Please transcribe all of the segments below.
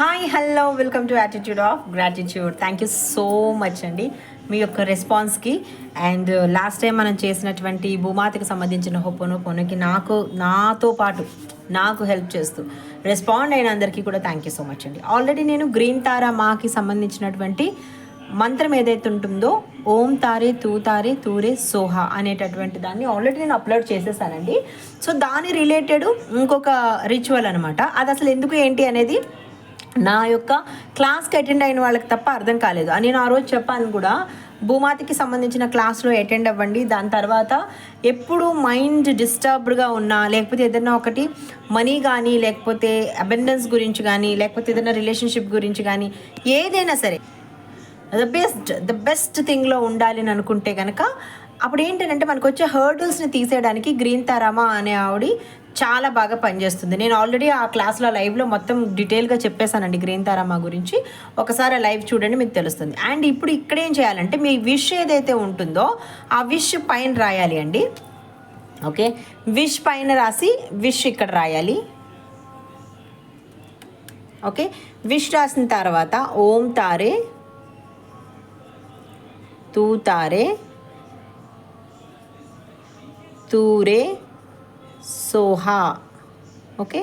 Hi hello welcome to attitude of gratitude thank you so much అండి. మీ యొక్క రెస్పాన్స్కి and last time మనం చేసినటువంటి భూమాతకి సంబంధించిన హొప్పను పొనుకి నాకు నాతో పాటు నాకు హెల్ప్ చేస్తూ రెస్పాండ్ అయిన అందరికీ కూడా థ్యాంక్ యూ సో మచ్ అండి. ఆల్రెడీ నేను గ్రీన్ తారా మాకి సంబంధించినటువంటి మంత్రం ఏదైతే ఉంటుందో ఓం తారే తూ తారే తూరే సోహా అనేటటువంటి దాన్ని ఆల్రెడీ నేను అప్లోడ్ చేసేసానండి. సో దాని రిలేటెడ్ ఇంకొక రిచువల్ అనమాట అది అసలు ఎందుకు ఏంటి అనేది నా యొక్క క్లాస్కి అటెండ్ అయిన వాళ్ళకి తప్ప అర్థం కాలేదు. అని నేను ఆ రోజు చెప్పాను కూడా భూమాతికి సంబంధించిన క్లాస్లో అటెండ్ అవ్వండి. దాని తర్వాత ఎప్పుడు మైండ్ డిస్టర్బ్డ్గా ఉన్నా లేకపోతే ఏదైనా ఒకటి మనీ కానీ లేకపోతే అబెండెన్స్ గురించి కానీ లేకపోతే ఏదైనా రిలేషన్షిప్ గురించి కానీ ఏదైనా సరే ద బెస్ట్ ద బెస్ట్ థింగ్లో ఉండాలి అని అనుకుంటే కనుక అప్పుడు ఏంటంటే మనకు వచ్చే హర్డల్స్ని తీసేయడానికి గ్రీన్ తారామా అనే ఆవిడ చాలా బాగా పనిచేస్తుంది. నేను ఆల్రెడీ ఆ క్లాస్లో లైవ్లో మొత్తం డీటెయిల్గా చెప్పేశానండి గ్రీన్ తారామా గురించి. ఒకసారి లైవ్ చూడండి మీకు తెలుస్తుంది. అండ్ ఇప్పుడు ఇక్కడ ఏం చేయాలంటే మీ విష్ ఏదైతే ఉంటుందో ఆ విష్ పైన రాయాలి అండి. ఓకే? విష్ పైన రాసి విష్ ఇక్కడ రాయాలి. ఓకే? విష్ రాసిన తర్వాత ఓం తారే తూ తారే తూరే సోహా. ఓకే?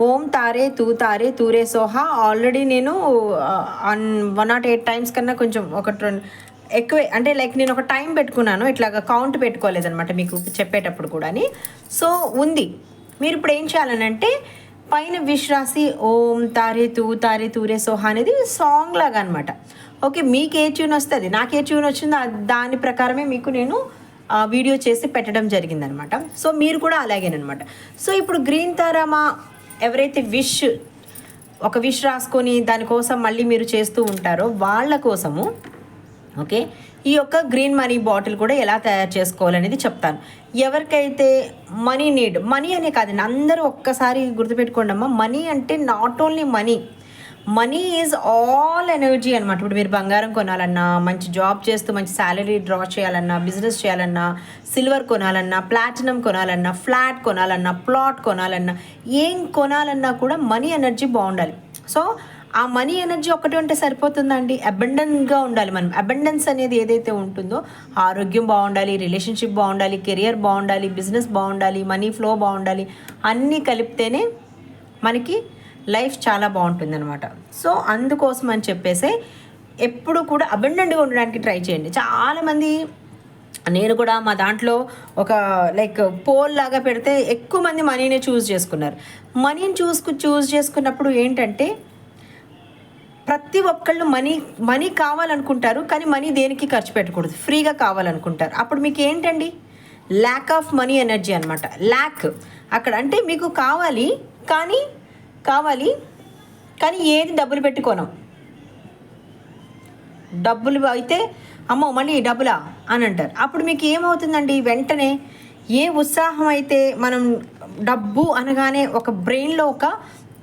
ఓం తారే తూ తారే తూరే సోహా. ఆల్రెడీ నేను వన్ నాట్ ఎయిట్ టైమ్స్ కన్నా కొంచెం ఒక రెండు ఎక్కువే అంటే లైక్ నేను ఒక టైం పెట్టుకున్నాను ఇట్లాగా కౌంట్ పెట్టుకోలేదనమాట మీకు చెప్పేటప్పుడు కూడా సో ఉంది. మీరు ఇప్పుడు ఏం చేయాలనంటే పైన విష్ రాసి ఓం తారే తూ తారే తూరే సోహా అనేది సాంగ్ లాగా అనమాట ఓకే మీకు ఏ ట్యూన్ వస్తుంది? నాకు ఏ ట్యూన్ వచ్చిందో దాని ప్రకారమే మీకు నేను వీడియో చేసి పెట్టడం జరిగిందనమాట. సో మీరు కూడా అలాగేనమాట. సో ఇప్పుడు గ్రీన్ తారామా ఎవరైతే విష్ ఒక విష్ రాసుకొని దానికోసం మళ్ళీ మీరు చేస్తూ ఉంటారో వాళ్ళ కోసము ఓకే ఈ యొక్క గ్రీన్ మనీ బాటిల్ కూడా ఎలా తయారు చేసుకోవాలనేది చెప్తాను. ఎవరికైతే మనీ నీడ్ మనీ అనే కాదండి అందరూ ఒక్కసారి గుర్తుపెట్టుకోండి అమ్మా మనీ అంటే not only money money is all energy అనమాట ఇప్పుడు మీరు బంగారం కొనాలన్నా మంచి జాబ్ చేస్తూ మంచి శాలరీ డ్రా చేయాలన్నా బిజినెస్ చేయాలన్నా సిల్వర్ కొనాలన్నా ప్లాటినం కొనాలన్నా ఫ్లాట్ కొనాలన్నా ప్లాట్ కొనాలన్నా ఏం కొనాలన్నా కూడా మనీ ఎనర్జీ బాగుండాలి. సో ఆ మనీ ఎనర్జీ ఒకటి ఉంటే సరిపోతుందండి. అబెండెంట్గా ఉండాలి మనం. అబెండెన్స్ అనేది ఏదైతే ఉంటుందో ఆరోగ్యం బాగుండాలి రిలేషన్షిప్ బాగుండాలి కెరియర్ బాగుండాలి బిజినెస్ బాగుండాలి మనీ ఫ్లో బాగుండాలి అన్నీ కలిపితేనే మనకి లైఫ్ చాలా బాగుంటుంది అనమాట సో అందుకోసం అని చెప్పేసి ఎప్పుడు కూడా అబెండెంట్గా ఉండడానికి ట్రై చేయండి. చాలామంది నేను కూడా మా దాంట్లో ఒక లైక్ పోల్ లాగా పెడితే ఎక్కువ మంది మనీనే చూస్ చేసుకున్నారు. మనీని చూసుకు చూస్ చేసుకున్నప్పుడు ఏంటంటే ప్రతి ఒక్కళ్ళు మనీ మనీ కావాలనుకుంటారు కానీ మనీ దేనికి ఖర్చు పెట్టకూడదు. ఫ్రీగా కావాలనుకుంటారు. అప్పుడు మీకు ఏంటండి? ల్యాక్ ఆఫ్ మనీ ఎనర్జీ అనమాట ల్యాక్ అక్కడ. అంటే మీకు కావాలి కానీ కావాలి కానీ ఏది డబ్బులు పెట్టుకోనం. డబ్బులు అయితే అమ్మో మళ్ళీ డబ్బులా? అని అంటారు. అప్పుడు మీకు ఏమవుతుందండి? వెంటనే ఏ ఉత్సాహం అయితే మనం డబ్బు అనగానే ఒక బ్రెయిన్లో ఒక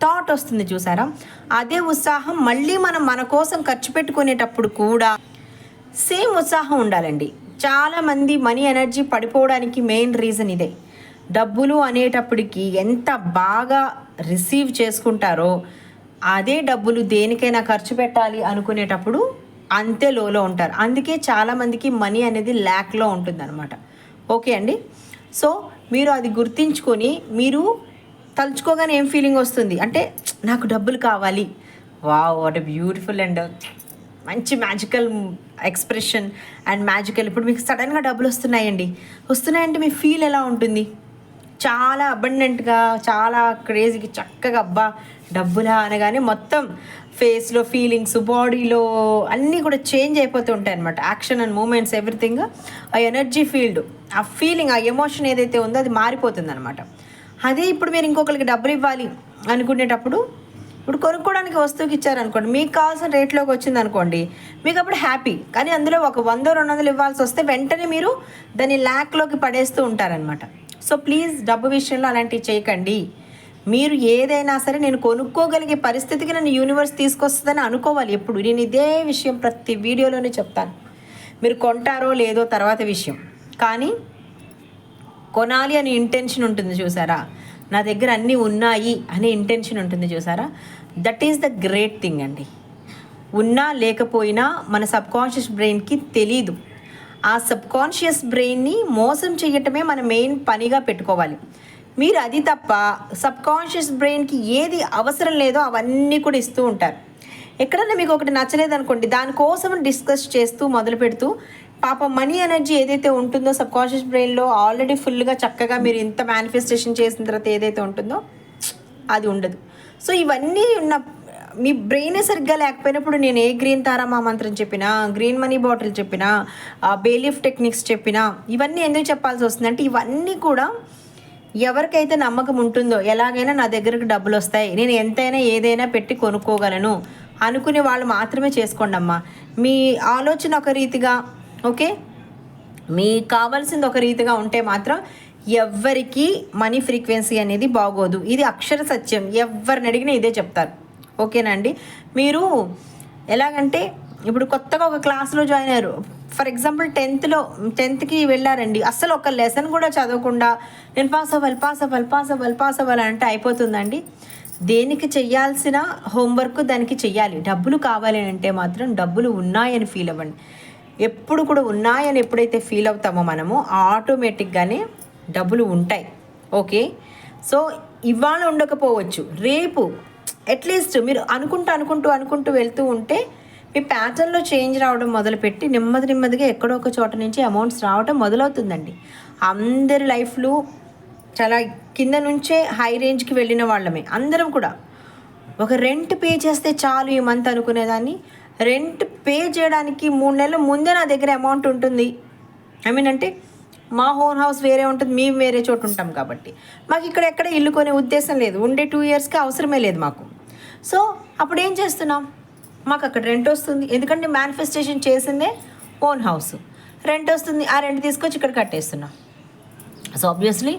థాట్ వస్తుంది చూసారా? అదే ఉత్సాహం మళ్ళీ మనం మన కోసం ఖర్చు పెట్టుకునేటప్పుడు కూడా సేమ్ ఉత్సాహం ఉండాలండి. చాలామంది మనీ ఎనర్జీ పడిపోవడానికి మెయిన్ రీజన్ ఇదే. డబ్బులు అనేటప్పటికి ఎంత బాగా రిసీవ్ చేసుకుంటారో అదే డబ్బులు దేనికైనా ఖర్చు పెట్టాలి అనుకునేటప్పుడు అంతే లోలో ఉంటారు. అందుకే చాలామందికి మనీ అనేది ల్యాక్లో ఉంటుందన్నమాట. ఓకే అండి? సో మీరు అది గుర్తించుకొని మీరు తలుచుకోగానే ఏం ఫీలింగ్ వస్తుంది? అంటే నాకు డబ్బులు కావాలి. వావ్ వాట్ బ్యూటిఫుల్ అండ్ మంచి మ్యాజికల్ ఎక్స్ప్రెషన్ అండ్ మ్యాజికల్. ఇప్పుడు మీకు సడన్గా డబ్బులు వస్తున్నాయండి. వస్తున్నాయంటే మీ ఫీల్ ఎలా ఉంటుంది? చాలా అబండెంట్గా చాలా క్రేజీకి చక్కగా అబ్బా డబ్బులా అనగానే మొత్తం ఫేస్లో ఫీలింగ్స్ బాడీలో అన్నీ కూడా చేంజ్ అయిపోతూ ఉంటాయి అనమాట యాక్షన్ అండ్ మూమెంట్స్ ఎవ్రీథింగ్ ఆ ఎనర్జీ ఫీల్డ్ ఆ ఫీలింగ్ ఆ ఎమోషన్ ఏదైతే ఉందో అది మారిపోతుంది అనమాట అదే ఇప్పుడు మీరు ఇంకొకరికి డబ్బులు ఇవ్వాలి అనుకునేటప్పుడు ఇప్పుడు కొనుక్కోవడానికి వస్తువుకి ఇచ్చారనుకోండి మీకు కావాల్సిన రేట్లోకి వచ్చింది అనుకోండి మీకు అప్పుడు హ్యాపీ కానీ అందులో ఒక వంద రెండు వందలు ఇవ్వాల్సి వస్తే వెంటనే మీరు దాన్ని ల్యాక్లోకి పడేస్తూ ఉంటారనమాట సో ప్లీజ్ డబ్బు విషయంలో అలాంటివి చేయకండి. మీరు ఏదైనా సరే నేను కొనుక్కోగలిగే పరిస్థితికి నన్ను యూనివర్స్ తీసుకొస్తుందని అనుకోవాలి ఎప్పుడు. నేను ఇదే విషయం ప్రతి వీడియోలోనే చెప్తాను. మీరు కొంటారో లేదో తర్వాత విషయం. కానీ కొనాలి అని ఇంటెన్షన్ ఉంటుంది చూసారా? నా దగ్గర అన్నీ ఉన్నాయి అనే ఇంటెన్షన్ ఉంటుంది చూసారా? That is the great thing అండి. ఉన్నా లేకపోయినా మన సబ్కాన్షియస్ బ్రెయిన్కి తెలీదు. ఆ సబ్కాన్షియస్ బ్రెయిన్ని మోసం చేయటమే మన మెయిన్ పనిగా పెట్టుకోవాలి. మీరు అది తప్ప సబ్కాన్షియస్ బ్రెయిన్కి ఏది అవసరం లేదో అవన్నీ కూడా ఇస్తూ ఉంటారు. ఎక్కడన్నా మీకు ఒకటి నచ్చలేదు అనుకోండి దానికోసం డిస్కస్ చేస్తూ మొదలు పెడుతూ పాప మనీ ఎనర్జీ ఏదైతే ఉంటుందో సబ్కాన్షియస్ బ్రెయిన్లో ఆల్రెడీ ఫుల్గా చక్కగా మీరు ఇంత మేనిఫెస్టేషన్ చేసిన తర్వాత ఏదైతే ఉంటుందో అది ఉండదు. సో ఇవన్నీ ఉన్న మీ బ్రెయినే సరిగ్గా లేకపోయినప్పుడు నేను ఏ గ్రీన్ తారామా మంత్రం చెప్పినా గ్రీన్ మనీ బాటిల్ చెప్పినా బేలిఫ్ టెక్నిక్స్ చెప్పినా ఇవన్నీ ఎందుకు చెప్పాల్సి వస్తుంది అంటే ఇవన్నీ కూడా ఎవరికైతే నమ్మకం ఉంటుందో ఎలాగైనా నా దగ్గరకు డబ్బులు వస్తాయి నేను ఎంతైనా ఏదైనా పెట్టి కొనుక్కోగలను అనుకునే వాళ్ళు మాత్రమే చేసుకోండి అమ్మా. మీ ఆలోచన ఒక రీతిగా ఓకే? మీకు కావాల్సింది ఒక రీతిగా ఉంటే మాత్రం ఎవ్వరికి మనీ ఫ్రీక్వెన్సీ అనేది బాగోదు. ఇది అక్షర సత్యం. ఎవరిని అడిగినా ఇదే చెప్తారు. ఓకేనా అండి మీరు ఎలాగంటే ఇప్పుడు కొత్తగా ఒక క్లాస్లో జాయిన్ అయ్యారు. ఫర్ ఎగ్జాంపుల్ టెన్త్లో టెన్త్కి వెళ్ళారండి. అస్సలు ఒక లెసన్ కూడా చదవకుండా నేను పాస్ అవ్వాలి పాస్ అవ్వాలి పాస్ అవ్వాలి పాస్ అవ్వాలి అంటే అయిపోతుందండి. దేనికి చెయ్యాల్సిన హోంవర్క్ దానికి చెయ్యాలి. డబ్బులు కావాలి అంటే మాత్రం డబ్బులు ఉన్నాయని ఫీల్ అవ్వండి. ఎప్పుడు కూడా ఉన్నాయని ఎప్పుడైతే ఫీల్ అవుతామో మనము ఆటోమేటిక్గానే డబ్బులు ఉంటాయి. ఓకే? సో ఇవాళ ఉండకపోవచ్చు. రేపు అట్లీస్ట్ మీరు అనుకుంటూ అనుకుంటూ అనుకుంటూ వెళ్తూ ఉంటే మీ ప్యాటర్న్లో చేంజ్ రావడం మొదలుపెట్టి నెమ్మది నెమ్మదిగా ఎక్కడో ఒక చోట నుంచి అమౌంట్స్ రావడం మొదలవుతుందండి. అందరి లైఫ్లో చాలా కింద నుంచే హై రేంజ్కి వెళ్ళిన వాళ్ళమే. అందరం కూడా. ఒక రెంట్ పే చేస్తే చాలు ఈ మంత్ అనుకునేదాన్ని. రెంట్ పే చేయడానికి మూడు నెలల ముందే నా దగ్గర అమౌంట్ ఉంటుంది. ఐ మీన్ అంటే మా హోమ్ హౌస్ వేరే ఉంటుంది మేము వేరే చోటు ఉంటాం కాబట్టి. మాకు ఇక్కడ ఎక్కడ ఇల్లు కొనే ఉద్దేశం లేదు. ఉండే టూ ఇయర్స్కి అవసరమే లేదు మాకు. సో అప్పుడు ఏం చేస్తున్నాం? మాకు అక్కడ రెంట్ వస్తుంది. ఎందుకంటే మేనిఫెస్టేషన్ చేసిందే ఓన్ హౌస్ రెంట్ వస్తుంది. ఆ రెంట్ తీసుకొచ్చి ఇక్కడ కట్టేస్తున్నాం. సో ఆబ్వియస్లీ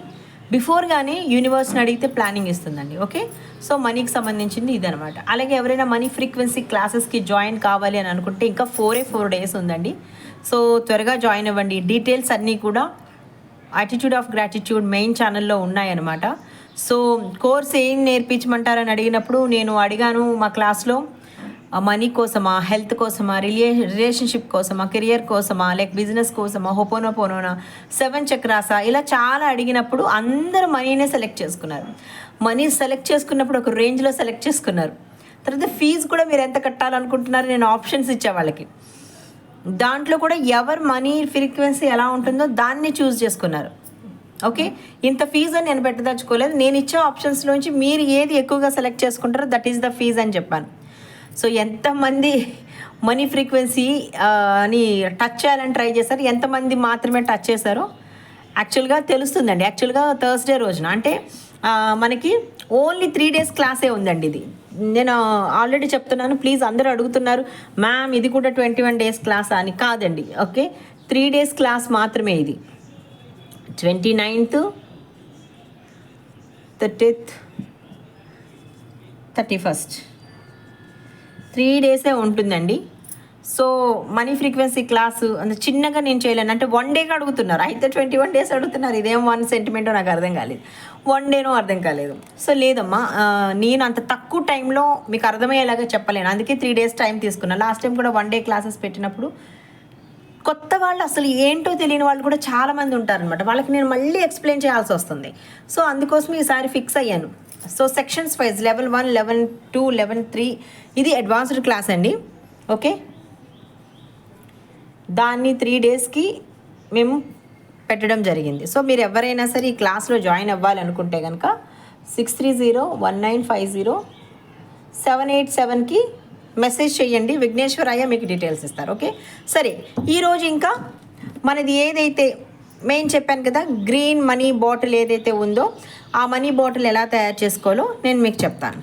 బిఫోర్ కానీ యూనివర్స్ని అడిగితే ప్లానింగ్ ఇస్తుందండి. ఓకే సో మనీకి సంబంధించింది ఇదనమాట అలాగే ఎవరైనా మనీ ఫ్రీక్వెన్సీ క్లాసెస్కి జాయిన్ కావాలి అని అనుకుంటే ఇంకా ఫోరే ఫోర్ డేస్ ఉందండి. సో త్వరగా జాయిన్ అవ్వండి. డీటెయిల్స్ అన్నీ కూడా యాటిట్యూడ్ ఆఫ్ గ్రాటిట్యూడ్ మెయిన్ ఛానల్లో ఉన్నాయన్నమాట. సో కోర్స్ ఏం నేర్పించమంటారని అడిగినప్పుడు నేను అడిగాను మా క్లాస్లో మనీ కోసమా హెల్త్ కోసమా రిలే రిలేషన్షిప్ కోసమా కెరియర్ కోసమా లైక్ బిజినెస్ కోసమా హోపోనోపోనోనా సెవెన్ చక్రాసా? ఇలా చాలా అడిగినప్పుడు అందరూ మనీనే సెలెక్ట్ చేసుకున్నారు. మనీ సెలెక్ట్ చేసుకున్నప్పుడు ఒక రేంజ్లో సెలెక్ట్ చేసుకున్నారు. తర్వాత ఫీజు కూడా మీరు ఎంత కట్టాలనుకుంటున్నారు నేను ఆప్షన్స్ ఇచ్చే వాళ్ళకి. దాంట్లో కూడా ఎవరు మనీ ఫ్రీక్వెన్సీ ఎలా ఉంటుందో దాన్ని చూస్ చేసుకున్నారు. ఓకే? ఇంత ఫీజు అని నేను పెట్టదలుచుకోలేదు. నేను ఇచ్చే ఆప్షన్స్లోంచి మీరు ఏది ఎక్కువగా సెలెక్ట్ చేసుకుంటారో దట్ ఈస్ ద ఫీజ్ అని చెప్పాను. సో ఎంతమంది మనీ ఫ్రీక్వెన్సీ అని టచ్ చేయాలని ట్రై చేశారు? ఎంతమంది మాత్రమే టచ్ చేశారో? యాక్చువల్గా తెలుస్తుందండి. యాక్చువల్గా థర్స్డే రోజున అంటే మనకి ఓన్లీ త్రీ డేస్ క్లాసే ఉందండి ఇది. నేను ఆల్రెడీ చెప్తున్నాను ప్లీజ్ అందరూ అడుగుతున్నారు మ్యామ్ ఇది కూడా ట్వంటీ వన్ డేస్ క్లాస్ అని. కాదండి ఓకే? త్రీ డేస్ క్లాస్ మాత్రమే ఇది. Twenty ninth thirtieth thirty first. Three డేసే ఉంటుందండి. సో మనీ ఫ్రీక్వెన్సీ క్లాసు అంత చిన్నగా నేను చేయలేను. అంటే వన్ డేగా అడుగుతున్నారు. అయితే ట్వంటీ వన్ డేస్ అడుగుతున్నారు. ఇదేం వన్ సెంటిమెంటో నాకు అర్థం కాలేదు. వన్ డేనో అర్థం కాలేదు. సో లేదమ్మా నేను అంత తక్కువ టైంలో మీకు అర్థమయ్యేలాగా చెప్పలేను. అందుకే త్రీ డేస్ టైం తీసుకున్నాను లాస్ట్ టైం కూడా వన్ డే క్లాసెస్ పెట్టినప్పుడు కొత్త వాళ్ళు అసలు ఏంటో తెలియని వాళ్ళు కూడా చాలా మంది ఉంటారనమాట వాళ్ళకి నేను మళ్ళీ ఎక్స్ప్లెయిన్ చేయాల్సి వస్తుంది. సో అందుకోసం ఈసారి ఫిక్స్ అయ్యాను. So sections wise level one level two level three ఇది అడ్వాన్స్డ్ క్లాస్ అండి. ఓకే? దాన్ని త్రీ డేస్కి మేము పెట్టడం జరిగింది. సో మీరు ఎవరైనా సరే ఈ క్లాస్లో జాయిన్ అవ్వాలనుకుంటే కనుక six three zero one nine five zero seven eight సెవెన్కి మెసేజ్ చేయండి. విఘ్నేశ్వరయ్య మీకు డీటెయిల్స్ ఇస్తారు. ఓకే సరే ఈరోజు ఇంకా మనది ఏదైతే మెయిన్ చెప్పాను కదా గ్రీన్ మనీ బాటిల్ ఏదైతే ఉందో ఆ మనీ బాటిల్ ఎలా తయారు చేసుకోవాలో నేను మీకు చెప్తాను.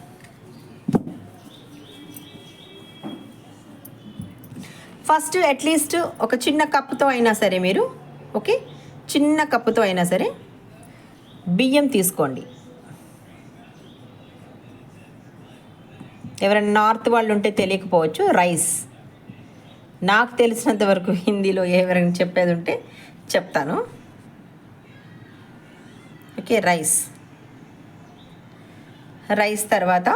ఫస్ట్ అట్లీస్ట్ ఒక చిన్న కప్పుతో అయినా సరే మీరు ఓకే చిన్న కప్పుతో అయినా సరే బియ్యం తీసుకోండి. ఎవరైనా నార్త్ వాళ్ళు ఉంటే తెలియకపోవచ్చు రైస్. నాకు తెలిసినంత వరకు హిందీలో ఎవరైనా చెప్పేది ఉంటే చెప్తాను. Okay rice. రైస్ తర్వాత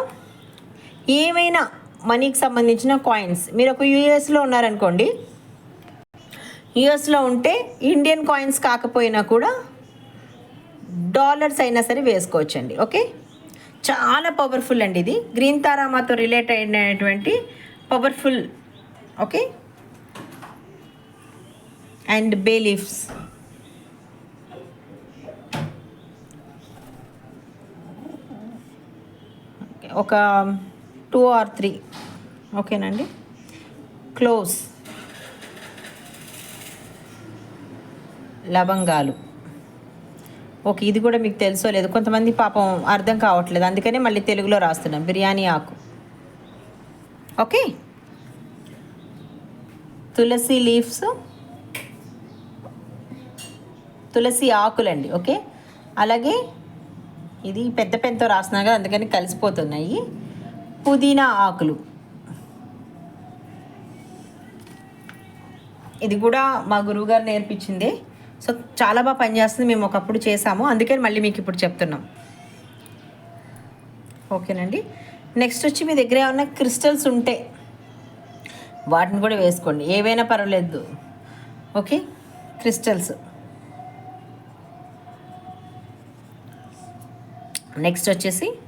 ఏమైనా మనీకి సంబంధించిన కాయిన్స్. మీరు ఒక యూఎస్లో ఉన్నారనుకోండి. యూఎస్లో ఉంటే ఇండియన్ కాయిన్స్ కాకపోయినా కూడా డాలర్స్ అయినా సరే వేసుకోవచ్చండి. ఓకే? చాలా పవర్ఫుల్ అండి ఇది. గ్రీన్ తారామాతో రిలేట్ అయినటువంటి powerful okay and bay leafs ఒక టూ ఆర్ త్రీ ఓకేనండి క్లోజ్ లవంగాలు. ఓకే ఇది కూడా మీకు తెలుసో లేదు? కొంతమంది పాపం అర్థం కావట్లేదు. అందుకనే మళ్ళీ తెలుగులో రాస్తున్నాం. బిర్యానీ ఆకు. ఓకే? తులసి లీవ్స్. తులసి ఆకులండి ఓకే? అలాగే ఇది పెద్ద పెద్ద రాస్తున్నా కదా అందుకని కలిసిపోతున్నాయి. పుదీనా ఆకులు. ఇది కూడా మా గురువుగారు నేర్పించింది. సో చాలా బాగా పనిచేస్తుంది. మేము ఒకప్పుడు చేసాము అందుకని మళ్ళీ మీకు ఇప్పుడు చెప్తున్నాం. ఓకేనండి. నెక్స్ట్ వచ్చి మీ దగ్గర ఏమన్నా క్రిస్టల్స్ ఉంటే వాటిని కూడా వేసుకోండి. ఏవైనా పర్వాలేదు. ఓకే? క్రిస్టల్స్. నెక్స్ట్ వచ్చేసి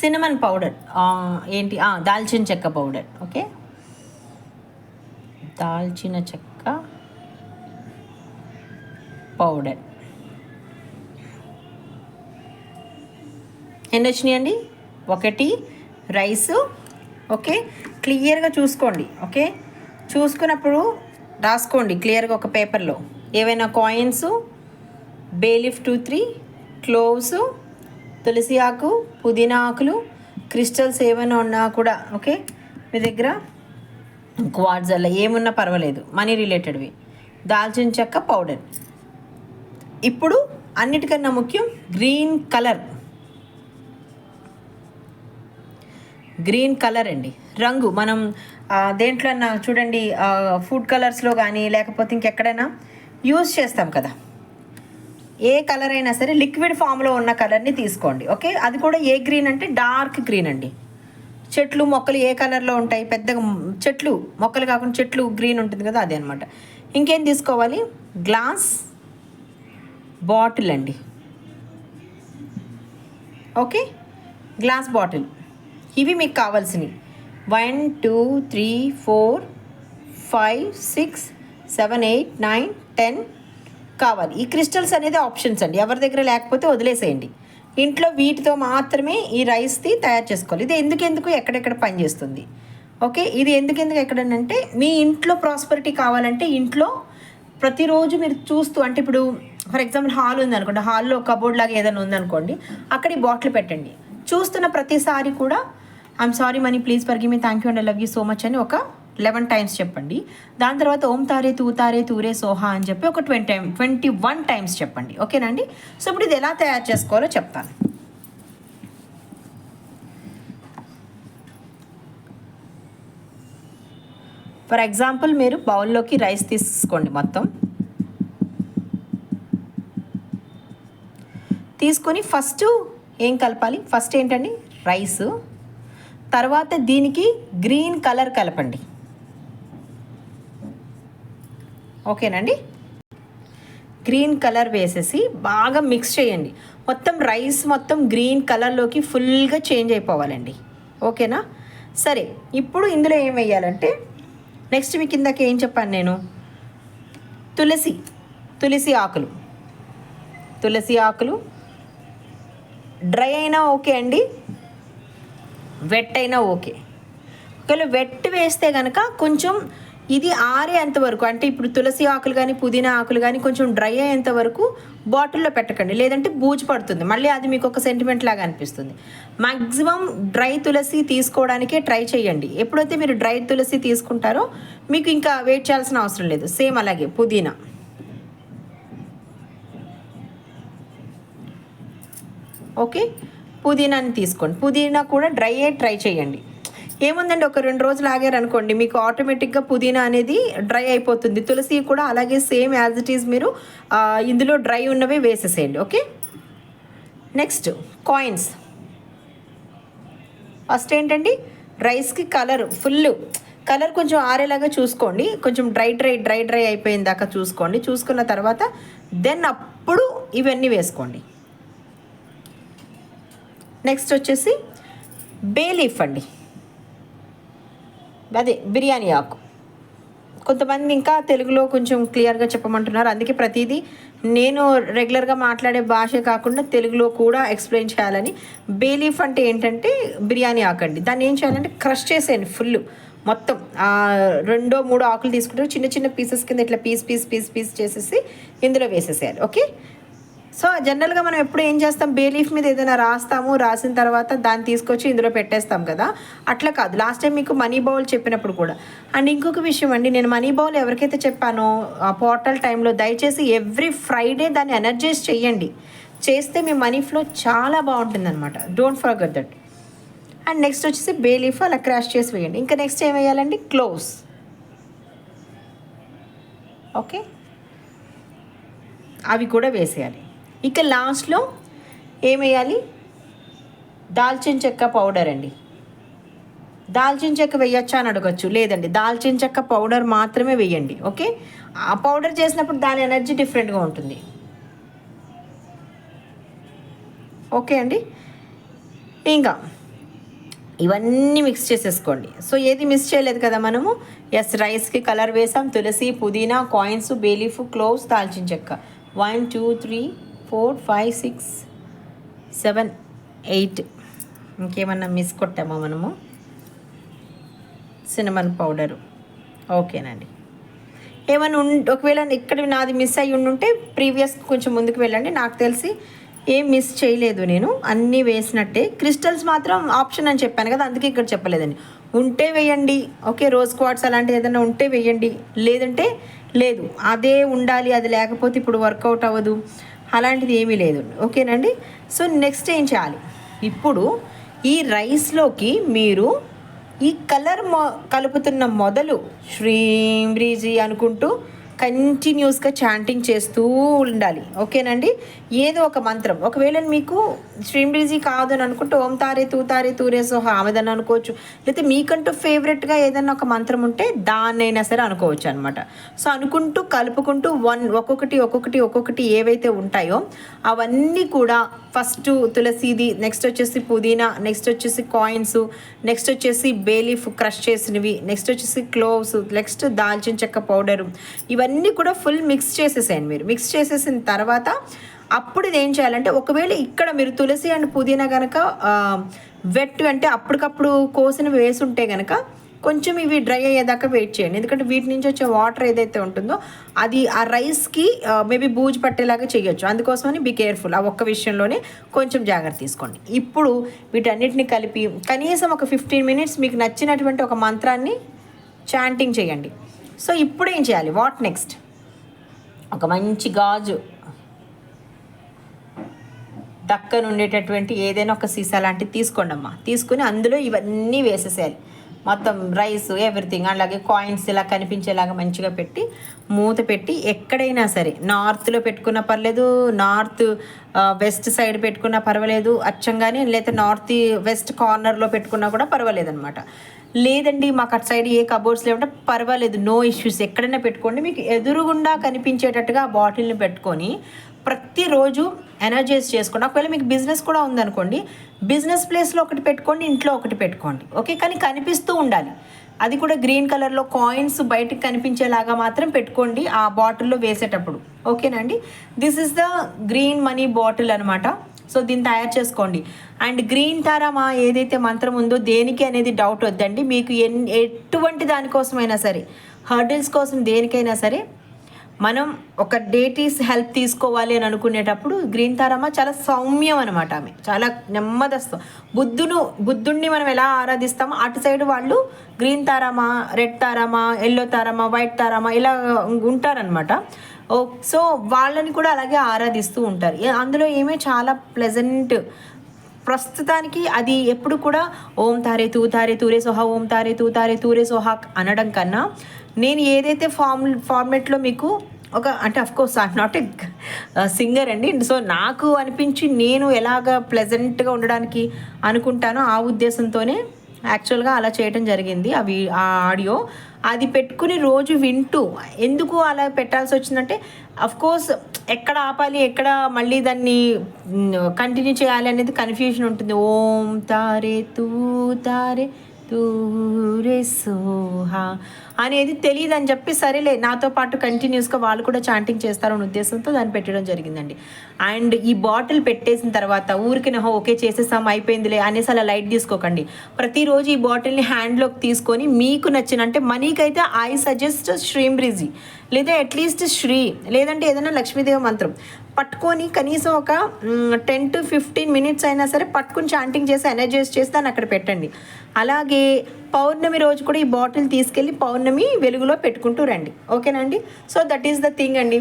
సినమన్ పౌడర్. ఏంటి? దాల్చిన చెక్క పౌడర్. ఓకే? దాల్చిన చెక్క. పౌడర్. ఎన్ని వచ్చినాయండి ఒకటి రైసు ఓకే. క్లియర్గా చూసుకోండి ఓకే. చూసుకున్నప్పుడు రాసుకోండి క్లియర్గా ఒక పేపర్లో. ఏవైనా coins bay leaf two three cloves తులసి ఆకు పుదీనా ఆకులు క్రిస్టల్స్ ఏమైనా ఉన్నా కూడా ఓకే. మీ దగ్గర క్వాడ్స్ అలా ఏమున్నా పర్వాలేదు మనీ రిలేటెడ్వి. దాల్చిన చెక్క పౌడర్. ఇప్పుడు అన్నిటికన్నా ముఖ్యం గ్రీన్ కలర్. గ్రీన్ కలర్ అండి. రంగు. మనం దేంట్లో అన్నా చూడండి ఫుడ్ కలర్స్లో కానీ లేకపోతే ఇంకెక్కడైనా యూజ్ చేస్తాం కదా. ఏ కలర్ అయినా సరే లిక్విడ్ ఫామ్లో ఉన్న కలర్ని తీసుకోండి. ఓకే? అది కూడా ఏ గ్రీన్ అంటే డార్క్ గ్రీన్ అండి. చెట్లు మొక్కలు ఏ కలర్లో ఉంటాయి? పెద్దగా చెట్లు మొక్కలు కాకుండా చెట్లు గ్రీన్ ఉంటుంది కదా అదే అనమాట ఇంకేం తీసుకోవాలి? గ్లాస్. బాటిల్ అండి ఓకే? Glass bottle. ఇవి మీకు కావాల్సినవి. One two three four five six seven eight nine ten కావాలి. ఈ క్రిస్టల్స్ అనేది ఆప్షన్స్ అండి. ఎవరి దగ్గర లేకపోతే వదిలేసేయండి. ఇంట్లో వీటితో మాత్రమే ఈ రైస్ది తయారు చేసుకోవాలి. ఇది ఎందుకెందుకు? ఎక్కడెక్కడ పనిచేస్తుంది ఓకే? ఇది ఎందుకెందుకు ఎక్కడనంటే మీ ఇంట్లో ప్రాస్పరిటీ కావాలంటే ఇంట్లో ప్రతిరోజు మీరు చూస్తూ అంటే ఇప్పుడు ఫర్ ఎగ్జాంపుల్ హాల్ ఉందనుకోండి హాల్లో కబోర్డ్ లాగా ఏదైనా ఉందనుకోండి అక్కడ ఈ బాటిల్ పెట్టండి. చూస్తున్న ప్రతిసారి కూడా I'm sorry money please forgive me thank you and love you so much అని ఒక లెవెన్ టైమ్స్ చెప్పండి. దాని తర్వాత ఓం తారే తూ తారే తూరే సోహా అని చెప్పి ఒక twenty time twenty one times చెప్పండి ఓకేనండి సో ఇప్పుడు ఇది ఎలా తయారు చేసుకోవాలో చెప్తాను. ఫర్ ఎగ్జాంపుల్ మీరు బౌల్లోకి రైస్ తీసుకోండి మొత్తం. తీసుకొని ఫస్ట్ ఏం కలపాలి? ఫస్ట్ ఏంటండి? రైస్. తర్వాత దీనికి గ్రీన్ కలర్ కలపండి. ఓకేనండి? గ్రీన్ కలర్ వేసేసి బాగా మిక్స్ చేయండి. మొత్తం రైస్ మొత్తం గ్రీన్ కలర్లోకి ఫుల్గా చేంజ్ అయిపోవాలండి. ఓకేనా? సరే ఇప్పుడు ఇందులో ఏం వేయాలంటే నెక్స్ట్ మీ కిందకి ఏం చెప్పాను నేను? తులసి. తులసి ఆకులు. తులసి ఆకులు డ్రై అయినా ఓకే అండి. వెట్ అయినా ఓకే. ఒకవేళ వెట్ వేస్తే కనుక కొంచెం ఇది ఆరేంత వరకు అంటే ఇప్పుడు తులసి ఆకులు కానీ పుదీనా ఆకులు కానీ కొంచెం డ్రై అయ్యేంత వరకు బాటిల్లో పెట్టకండి. లేదంటే బూజు పడుతుంది. మళ్ళీ అది మీకు ఒక సెంటిమెంట్ లాగా అనిపిస్తుంది. మ్యాక్సిమం డ్రై తులసి తీసుకోవడానికే ట్రై చేయండి. ఎప్పుడైతే మీరు డ్రై తులసి తీసుకుంటారో మీకు ఇంకా వెయిట్ చేయాల్సిన అవసరం లేదు. సేమ్ అలాగే పుదీనా. ఓకే? పుదీనాని తీసుకోండి. పుదీనా కూడా డ్రై అయ్యి ట్రై చేయండి. ఏముందండి ఒక రెండు రోజులు ఆగారు అనుకోండి మీకు ఆటోమేటిక్గా పుదీనా అనేది డ్రై అయిపోతుంది. తులసి కూడా అలాగే సేమ్ యాజ్ ఇట్ ఈజ్ మీరు ఇందులో డ్రై ఉన్నవే వేసేసేయండి. ఓకే? Next coins. ఫస్ట్ ఏంటండి రైస్కి కలర్ ఫుల్ కలర్ కొంచెం ఆరేలాగా చూసుకోండి. కొంచెం డ్రై డ్రై డ్రై డ్రై అయిపోయిన దాకా చూసుకోండి. చూసుకున్న తర్వాత దెన్ అప్పుడు ఇవన్నీ వేసుకోండి. నెక్స్ట్ వచ్చేసి బే లీఫ్ అండి. అదే బిర్యానీ ఆకు. కొంతమంది ఇంకా తెలుగులో కొంచెం క్లియర్గా చెప్పమంటున్నారు. అందుకే ప్రతిదీ నేను రెగ్యులర్గా మాట్లాడే భాష కాకుండా తెలుగులో కూడా ఎక్స్ప్లెయిన్ చేయాలని. బేలీఫ్ అంటే ఏంటంటే బిర్యానీ ఆకండి దాన్ని ఏం చేయాలంటే క్రష్ చేసేయండి ఫుల్ మొత్తం రెండో మూడో ఆకులు తీసుకుంటారు. చిన్న చిన్న పీసెస్ కింద ఇట్లా పీస్ పీస్ పీస్ పీస్ చేసేసి ఇందులో వేసేసేయాలి. ఓకే సో జనరల్గా మనం ఎప్పుడు ఏం చేస్తాం? బే లీఫ్ మీద ఏదైనా రాస్తాము రాసిన తర్వాత దాన్ని తీసుకొచ్చి ఇందులో పెట్టేస్తాం కదా? అట్లా కాదు. లాస్ట్ టైం మీకు మనీ బౌల్ చెప్పినప్పుడు కూడా. అండ్ ఇంకొక విషయం అండి. నేను మనీ బౌల్ ఎవరికైతే చెప్పానో ఆ పోర్టల్ టైంలో దయచేసి ఎవ్రీ ఫ్రైడే దాన్ని ఎనర్జైజ్ చేయండి చేస్తే మీ మనీ ఫ్లో చాలా బాగుంటుందన్నమాట. Don't forget that. And next వచ్చేసి బే లీఫ్ అలా క్రాష్ చేసి వేయండి. ఇంకా నెక్స్ట్ ఏం వేయాలండి? క్లోజ్. ఓకే? అవి కూడా వేసేయాలి. ఇక లాస్ట్లో ఏమేయాలి? దాల్చిన చెక్క పౌడర్ అండి. దాల్చిన చెక్క వేయచ్చా అని అడగచ్చు. లేదండి. దాల్చిన చెక్క పౌడర్ మాత్రమే వేయండి. ఓకే? ఆ పౌడర్ చేసినప్పుడు దాని ఎనర్జీ డిఫరెంట్గా ఉంటుంది. ఓకే అండి? ఇంకా ఇవన్నీ మిక్స్ చేసేసుకోండి. సో ఏది మిస్ చేయలేదు కదా మనము? ఎస్ రైస్కి కలర్ వేసాం తులసి పుదీనా కాయిన్స్ బేలీఫ్ క్లోవ్స్ దాల్చిన చెక్క. One two three. Four five six seven eight. ఇంకేమన్నా మిస్ కొట్టామా మనము? సినమన్ పౌడరు ఓకేనండి. ఏమైనా ఉం ఒకవేళ ఇక్కడ నాది మిస్ అయ్యి ఉండుంటే ప్రీవియస్ కొంచెం ముందుకు వెళ్ళండి. నాకు తెలిసి ఏం మిస్ చేయలేదు నేను. అన్నీ వేసినట్టే. క్రిస్టల్స్ మాత్రం ఆప్షన్ అని చెప్పాను కదా అందుకే ఇక్కడ చెప్పలేదండి. ఉంటే వేయండి. ఓకే రోజ్ క్వాట్స్ అలాంటివి ఏదైనా ఉంటే వేయండి. లేదంటే లేదు. అదే ఉండాలి అది లేకపోతే ఇప్పుడు వర్కౌట్ అవ్వదు. అలాంటిది ఏమీ లేదు. ఓకేనండి? సో నెక్స్ట్ ఏం చేయాలి? ఇప్పుడు ఈ రైస్లోకి మీరు ఈ కలర్ మొ కలుపుతున్న మొదలు శ్రీంబ్రీజీ అనుకుంటూ కంటిన్యూస్గా చాంటింగ్ చేస్తూ ఉండాలి. ఓకేనండి? ఏదో ఒక మంత్రం. ఒకవేళ మీకు శ్రీంబ్రీజీ కాదు అని అనుకుంటే ఓం తారే తూ తారే తూరే సోహ ఆమెదని అనుకోవచ్చు. లేకపోతే మీకంటూ ఫేవరెట్గా ఏదైనా ఒక మంత్రం ఉంటే దాన్నైనా సరే అనుకోవచ్చు అనమాట సో అనుకుంటూ కలుపుకుంటూ వన్ ఒక్కొక్కటి ఒక్కొక్కటి ఒక్కొక్కటి ఏవైతే ఉంటాయో అవన్నీ కూడా ఫస్ట్ తులసిది నెక్స్ట్ వచ్చేసి పుదీనా నెక్స్ట్ వచ్చేసి కాయిన్స్ నెక్స్ట్ వచ్చేసి బేలీఫ్ క్రష్ చేసినవి నెక్స్ట్ వచ్చేసి క్లోవ్స్ నెక్స్ట్ దాల్చిన చెక్క పౌడరు. ఇవన్నీ కూడా ఫుల్ మిక్స్ చేసేసేయండి మీరు. మిక్స్ చేసేసిన తర్వాత అప్పుడు ఇది ఏం చేయాలంటే ఒకవేళ ఇక్కడ మీరు తులసి అండ్ పుదీనా కనుక వెట్ అంటే అప్పటికప్పుడు కోసినవి వేసుంటే కనుక కొంచెం ఇవి డ్రై అయ్యేదాకా వెయిట్ చేయండి. ఎందుకంటే వీటి నుంచి వచ్చే వాటర్ ఏదైతే ఉంటుందో అది ఆ రైస్కి మేబీ బూజు పట్టేలాగా చేయొచ్చు అందుకోసమని బీ కేర్ఫుల్ ఆ ఒక్క విషయంలోనే కొంచెం జాగ్రత్త తీసుకోండి. ఇప్పుడు వీటన్నిటిని కలిపి కనీసం ఒక ఫిఫ్టీన్ మినిట్స్ మీకు నచ్చినటువంటి ఒక మంత్రాన్ని చాంటింగ్ చేయండి. సో ఇప్పుడు ఏం చేయాలి? వాట్ నెక్స్ట్ ఒక మంచి గాజు. దక్కన ఉండేటటువంటి ఏదైనా ఒక సీసా లాంటిది తీసుకోండి అమ్మా. తీసుకుని అందులో ఇవన్నీ వేసేసేయాలి. మొత్తం రైస్ ఎవ్రీథింగ్ అలాగే కాయిన్స్ ఇలా కనిపించేలాగా మంచిగా పెట్టి మూత పెట్టి ఎక్కడైనా సరే నార్త్లో పెట్టుకున్నా పర్లేదు నార్త్ వెస్ట్ సైడ్ పెట్టుకున్నా పర్వాలేదు అచ్చంగానే లేకపోతే నార్త్ వెస్ట్ కార్నర్లో పెట్టుకున్నా కూడా పర్వాలేదు అనమాట లేదండి మాకు అటు సైడ్ ఏ కబోర్డ్స్ లేవంటే పర్వాలేదు నో ఇష్యూస్ ఎక్కడైనా పెట్టుకోండి. మీకు ఎదురుగుండా కనిపించేటట్టుగా ఆ బాటిల్ని పెట్టుకొని ప్రతిరోజు ఎనర్జైజ్ చేసుకోండి ఒకవేళ మీకు బిజినెస్ కూడా ఉందనుకోండి బిజినెస్ ప్లేస్లో ఒకటి పెట్టుకోండి ఇంట్లో ఒకటి పెట్టుకోండి. ఓకే కానీ కనిపిస్తూ ఉండాలి. అది కూడా గ్రీన్ కలర్లో కాయిన్స్ బయటకు కనిపించేలాగా మాత్రం పెట్టుకోండి ఆ బాటిల్లో వేసేటప్పుడు. ఓకేనండి this is the green money bottle అనమాట సో దీన్ని తయారు చేసుకోండి. అండ్ గ్రీన్ తారమా ఏదైతే మంత్రం ఉందో దేనికి అనేది డౌట్ వద్దండి. మీకు ఎన్ ఎటువంటి దానికోసమైనా సరే హర్డిల్స్ కోసం దేనికైనా సరే మనం ఒక డేటీస్ హెల్ప్ తీసుకోవాలి అని అనుకునేటప్పుడు గ్రీన్ తారమ్మ చాలా సౌమ్యం అనమాట ఆమె. చాలా నెమ్మదస్తం. బుద్ధును బుద్ధుణ్ణి మనం ఎలా ఆరాధిస్తామో అటు సైడ్ వాళ్ళు గ్రీన్ తారమా రెడ్ తారమా ఎల్లో తారమా వైట్ తారమా ఇలా ఉంటారనమాట ఓ సో వాళ్ళని కూడా అలాగే ఆరాధిస్తూ ఉంటారు. అందులో ఏమీ చాలా ప్లెజెంట్ ప్రస్తుతానికి అది ఎప్పుడు కూడా ఓం తారే తూ తారే తూరే సోహా ఓం తారే తూ తారే తూరే సోహా అనడం కన్నా నేను ఏదైతే ఫార్మ్ ఫార్మెట్లో మీకు ఒక అంటే of course I'm not a singer అండి. సో నాకు అనిపించి నేను ఎలాగ ప్లెజెంట్గా ఉండడానికి అనుకుంటానో ఆ ఉద్దేశంతోనే యాక్చువల్గా అలా చేయటం జరిగింది. అవి ఆ ఆడియో. అది పెట్టుకుని రోజు వింటూ ఎందుకు అలా పెట్టాల్సి వచ్చిందంటే కోర్స్ ఎక్కడ ఆపాలి ఎక్కడ మళ్ళీ దాన్ని కంటిన్యూ చేయాలి అనేది కన్ఫ్యూజన్ ఉంటుంది. ఓం తారే తూ తారే. దూరే సోహా అనేది తెలియదు అని చెప్పి సరేలే నాతో పాటు కంటిన్యూస్గా వాళ్ళు కూడా చాంటింగ్ చేస్తారనే ఉద్దేశంతో దాన్ని పెట్టడం జరిగిందండి. అండ్ ఈ బాటిల్ పెట్టేసిన తర్వాత ఊరికి నహో ఓకే చేసేసాం అయిపోయిందిలే అనేసి అలా లైట్ తీసుకోకండి. ప్రతిరోజు ఈ బాటిల్ని హ్యాండ్లోకి తీసుకొని మీకు నచ్చిన అంటే మనీకి అయితే ఐ సజెస్ట్ స్ట్రీమ్ బ్రిజీ లేదా అట్లీస్ట్ శ్రీ లేదంటే ఏదైనా లక్ష్మీదేవి మంత్రం. పట్టుకొని కనీసం ఒక టెన్ టు ఫిఫ్టీన్ మినిట్స్ అయినా సరే పట్టుకుని చాంటింగ్ చేసి ఎనర్జైజ్ చేసి దాన్ని అక్కడ పెట్టండి. అలాగే పౌర్ణమి రోజు కూడా ఈ బాటిల్ తీసుకెళ్ళి పౌర్ణమి వెలుగులో పెట్టుకుంటూ రండి. ఓకేనండి so that is the thing అండి.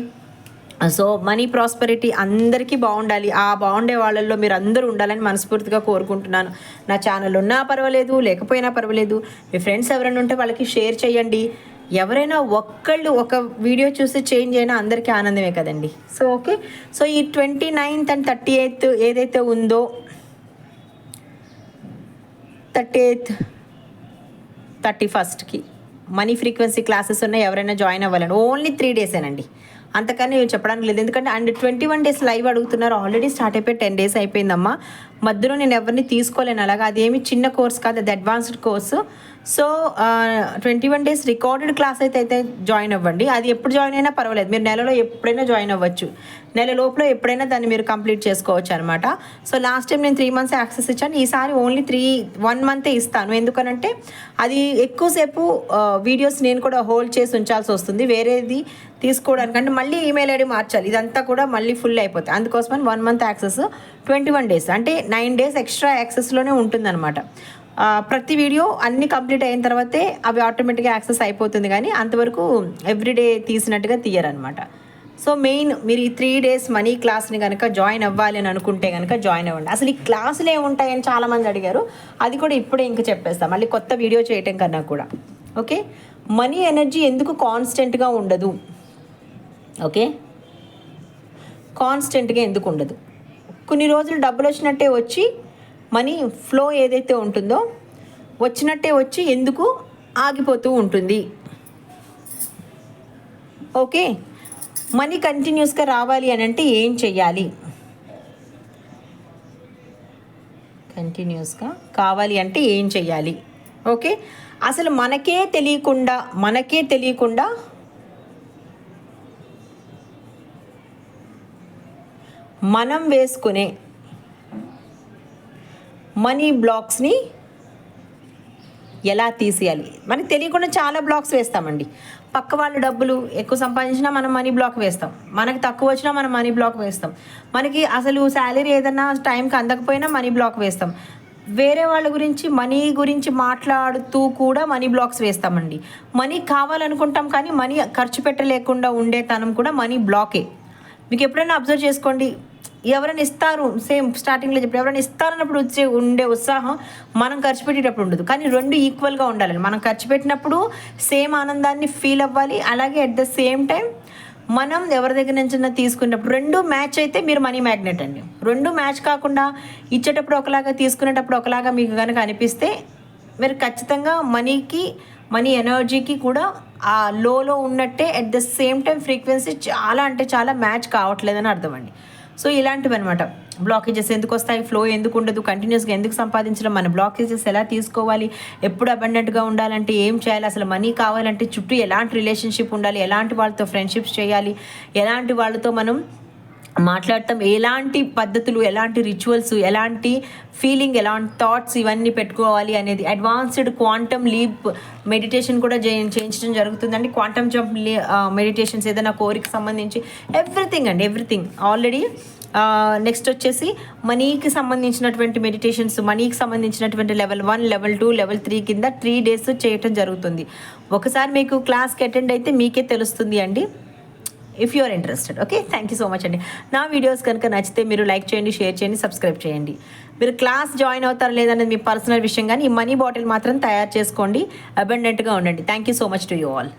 సో మనీ ప్రాస్పరిటీ అందరికీ బాగుండాలి. ఆ బాగుండే వాళ్ళల్లో మీరు అందరూ ఉండాలని మనస్ఫూర్తిగా కోరుకుంటున్నాను. నా ఛానల్ ఉన్నా పర్వాలేదు లేకపోయినా పర్వాలేదు. మీ ఫ్రెండ్స్ ఎవరైనా ఉంటే వాళ్ళకి షేర్ చేయండి. ఎవరైనా ఒక్కళ్ళు ఒక వీడియో చూసి చేంజ్ అయినా అందరికీ ఆనందమే కదండి. So okay. సో ఈ twenty ninth and thirty eighth ఏదైతే ఉందో థర్టీ ఎయిత్ థర్టీ ఫస్ట్కి మనీ ఫ్రీక్వెన్సీ క్లాసెస్ ఉన్నాయి ఎవరైనా జాయిన్ అవ్వాలండి ఓన్లీ త్రీ డేసేనండి. అంతకని నేను చెప్పడానికి లేదు. ఎందుకంటే and twenty one days live అడుగుతున్నారు. ఆల్రెడీ స్టార్ట్ అయిపోయి టెన్ డేస్ అయిపోయిందమ్మా. మధ్యలో నేను ఎవరిని తీసుకోలేను. అలాగా అదేమి చిన్న కోర్స్ కాదు అది advanced course so twenty one days recorded class అయితే అయితే జాయిన్ అవ్వండి. అది ఎప్పుడు జాయిన్ అయినా పర్వాలేదు. మీరు నెలలో ఎప్పుడైనా జాయిన్ అవ్వచ్చు. నెల లోపల ఎప్పుడైనా దాన్ని మీరు కంప్లీట్ చేసుకోవచ్చు అనమాట సో లాస్ట్ టైం నేను త్రీ మంత్స్ యాక్సెస్ ఇచ్చాను. ఈసారి ఓన్లీ త్రీ వన్ మంతే ఇస్తాను. ఎందుకనంటే అది ఎక్కువసేపు వీడియోస్ నేను కూడా హోల్డ్ చేసి ఉంచాల్సి వస్తుంది. వేరేది తీసుకోవడానికి అంటే మళ్ళీ ఈమెయిల్ ఐడి మార్చాలి. ఇదంతా కూడా మళ్ళీ ఫుల్ అయిపోతుంది అందుకోసమని one month access twenty one days అంటే నైన్ డేస్ ఎక్స్ట్రా యాక్సెస్లోనే ఉంటుందన్నమాట. ప్రతి వీడియో అన్ని కంప్లీట్ అయిన తర్వాతే అవి ఆటోమేటిక్గా యాక్సెస్ అయిపోతుంది కానీ అంతవరకు ఎవ్రీడే తీసినట్టుగా తీయరనమాట సో మెయిన్ మీరు ఈ త్రీ డేస్ మనీ క్లాస్ని కనుక జాయిన్ అవ్వాలి అని అనుకుంటే కనుక జాయిన్ అవ్వండి. అసలు ఈ క్లాసులు ఏముంటాయని చాలామంది అడిగారు. అది కూడా ఇప్పుడే ఇంక చెప్పేస్తాం. మళ్ళీ కొత్త వీడియో చేయటం కన్నా కూడా. ఓకే మనీ ఎనర్జీ ఎందుకు కాన్స్టెంట్గా ఉండదు? ఓకే కాన్స్టెంట్గా ఎందుకు ఉండదు? కొన్ని రోజులు డబ్బులు వచ్చినట్టే వచ్చి మనీ ఫ్లో ఏదైతే ఉంటుందో వచ్చినట్టే వచ్చి ఎందుకు ఆగిపోతూ ఉంటుంది. ఓకే? మనీ కంటిన్యూస్గా రావాలి అని అంటే ఏం చెయ్యాలి? కంటిన్యూస్గా కావాలి అంటే ఏం చెయ్యాలి? ఓకే? అసలు మనకే తెలియకుండా మనకే తెలియకుండా మనం వేసుకునే మనీ బ్లాక్స్ని ఎలా తీసేయాలి? మనకి తెలియకుండా చాలా బ్లాక్స్ వేస్తామండి. పక్క వాళ్ళు డబ్బులు ఎక్కువ సంపాదించినా మనం మనీ బ్లాక్ వేస్తాం. మనకి తక్కువ వచ్చినా మనం మనీ బ్లాక్ వేస్తాం. మనకి అసలు శాలరీ ఏదన్నా టైంకి అందకపోయినా మనీ బ్లాక్ వేస్తాం. వేరే వాళ్ళ గురించి మనీ గురించి మాట్లాడుతూ కూడా మనీ బ్లాక్స్ వేస్తామండి. మనీ కావాలనుకుంటాం కానీ మనీ ఖర్చు పెట్టలేకుండా ఉండే తనం కూడా మనీ బ్లాకే. మీకు ఎప్పుడైనా అబ్జర్వ్ చేసుకోండి. ఎవరైనా ఇస్తారు సేమ్ స్టార్టింగ్లో చెప్పి ఎవరైనా ఇస్తారన్నప్పుడు వచ్చే ఉండే ఉత్సాహం మనం ఖర్చు పెట్టేటప్పుడు ఉండదు. కానీ రెండు ఈక్వల్గా ఉండాలండి మనం ఖర్చు పెట్టినప్పుడు సేమ్ ఆనందాన్ని ఫీల్ అవ్వాలి. అలాగే అట్ ద సేమ్ టైం మనం ఎవరి దగ్గర నుంచి తీసుకున్నప్పుడు రెండు మ్యాచ్ అయితే మీరు మనీ మ్యాగ్నెట్ అండి. రెండు మ్యాచ్ కాకుండా ఇచ్చేటప్పుడు ఒకలాగా తీసుకునేటప్పుడు ఒకలాగా మీకు కనుక అనిపిస్తే మీరు ఖచ్చితంగా మనీకి మనీ ఎనర్జీకి కూడా ఆ లోలో ఉన్నట్టే at the same time frequency చాలా అంటే చాలా మ్యాచ్ కావట్లేదని అర్థం అండి. సో ఇలాంటివి అనమాట బ్లాకేజెస్ ఎందుకు వస్తాయి? ఫ్లో ఎందుకు ఉండదు? కంటిన్యూస్గా ఎందుకు సంపాదించడం? మన బ్లాకేజెస్ ఎలా తీసుకోవాలి? ఎప్పుడు అబండెంట్గా ఉండాలంటే ఏం చేయాలి? అసలు మనీ కావాలంటే చుట్టూ ఎలాంటి రిలేషన్షిప్ ఉండాలి? ఎలాంటి వాళ్ళతో ఫ్రెండ్షిప్స్ చేయాలి? ఎలాంటి వాళ్ళతో మనం మాట్లాడతాం ఎలాంటి పద్ధతులు ఎలాంటి రిచువల్స్ ఎలాంటి ఫీలింగ్ ఎలాంటి థాట్స్ ఇవన్నీ పెట్టుకోవాలి అనేది అడ్వాన్స్డ్ క్వాంటమ్ లీప్ మెడిటేషన్ కూడా చేయ- చేయించడం జరుగుతుందండి. క్వాంటమ్ జంప్ మెడిటేషన్స్ ఏదైనా కోరిక సంబంధించి ఎవ్రీథింగ్ అండి ఎవ్రీథింగ్ ఆల్రెడీ నెక్స్ట్ వచ్చేసి మనీకి సంబంధించినటువంటి మెడిటేషన్స్ మనీకి సంబంధించినటువంటి level one level two level three కింద త్రీ డేస్ చేయటం జరుగుతుంది. ఒకసారి మీకు క్లాస్కి అటెండ్ అయితే మీకే తెలుస్తుంది అండి. If you are interested okay thank you so much అండి నా వీడియోస్ కనుక నచ్చితే మీరు లైక్ చేయండి షేర్ చేయండి సబ్స్క్రైబ్ చేయండి. మీరు క్లాస్ జాయిన్ అవుతారు లేదనేది మీ పర్సనల్ విషయం కానీ ఈ మనీ బాటిల్ మాత్రం తయారు చేసుకోండి. అబెండెంట్గా ఉండండి. Thank you so much to you all